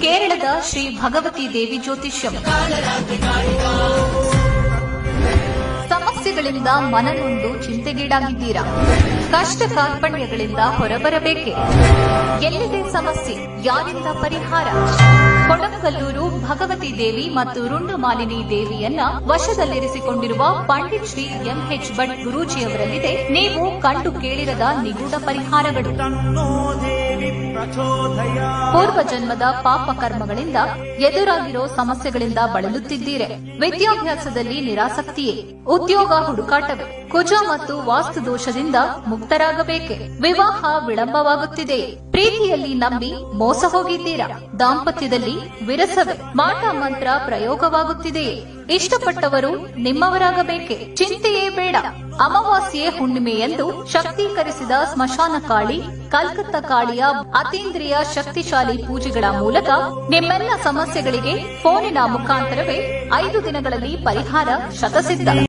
ಕೇರಳದ ಶ್ರೀ ಭಗವತಿ ದೇವಿ ಜ್ಯೋತಿಷ್ಯಂ. ಸಮಸ್ಯೆಗಳಿಂದ ಮನನೊಂದು ಚಿಂತೆಗೀಡಾಗಿದ್ದೀರಾ? ಕಷ್ಟ ಕಾರ್ಪಣ್ಯಗಳಿಂದ ಹೊರಬರಬೇಕೆ? ಎಲ್ಲಿದೆ ಸಮಸ್ಯೆ? ಯಾರಿಂದ ಪರಿಹಾರ? ಕೊಡಂಗಲ್ಲೂರು ಭಗವತಿ ದೇವಿ ಮತ್ತು ರುಂಡುಮಾಲಿನಿ ದೇವಿಯನ್ನ ವಶದಲ್ಲಿರಿಸಿಕೊಂಡಿರುವ ಪಂಡಿತ್ ಶ್ರೀ ಎಂಎಚ್ ಭಟ್ ಗುರೂಜಿಯವರಲ್ಲಿದೆ. ನೀವು ಕಂಡು ಕೇಳಿರದ ನಿಗೂಢ ಪರಿಹಾರಗಳು. ಪೂರ್ವಜನ್ಮದ ಪಾಪ ಕರ್ಮಗಳಿಂದ ಎದುರಾಗಿರೋ ಸಮಸ್ಯೆಗಳಿಂದ ಬಳಲುತ್ತಿದ್ದೀರಿ. ವಿದ್ಯಾಭ್ಯಾಸದಲ್ಲಿ ನಿರಾಸಕ್ತಿಯೇ. ಉದ್ಯೋಗ ಹುಡುಕಾಟವೇ. ಕುಜ ಮತ್ತು ವಾಸ್ತು ದೋಷದಿಂದ ಮುಕ್ತರಾಗಬೇಕೆ. ವಿವಾಹ ವಿಳಂಬವಾಗುತ್ತಿದೆ. ಪ್ರೀತಿಯಲ್ಲಿ ನಂಬಿ ಮೋಸ ಹೋಗಿದ್ದೀರಾ. ದಾಂಪತ್ಯದಲ್ಲಿ ವಿರಸವೆ. ಮಾಟ ಮಂತ್ರ ಪ್ರಯೋಗವಾಗುತ್ತಿದೆಯೇ. ಇಷ್ಟಪಟ್ಟವರು ನಿಮ್ಮವರಾಗಬೇಕೆ. ಚಿಂತೆಯೇ ಬೇಡ. ಅಮಾವಾಸ್ಯೆ ಹುಣ್ಣಿಮೆ ಎಂದು ಶಕ್ತೀಕರಿಸಿದ ಸ್ಮಶಾನ ಕಾಳಿ, ಕಲ್ಕತ್ತಾ ಕಾಳಿಯ ಅತೀಂದ್ರಿಯ ಶಕ್ತಿಶಾಲಿ ಪೂಜೆಗಳ ಮೂಲಕ ನಿಮ್ಮೆಲ್ಲ ಸಮಸ್ಯೆಗಳಿಗೆ ಫೋನಿನ ಮುಖಾಂತರವೇ ಐದು ದಿನಗಳಲ್ಲಿ ಪರಿಹಾರ ಶತಸಿದ್ಧ.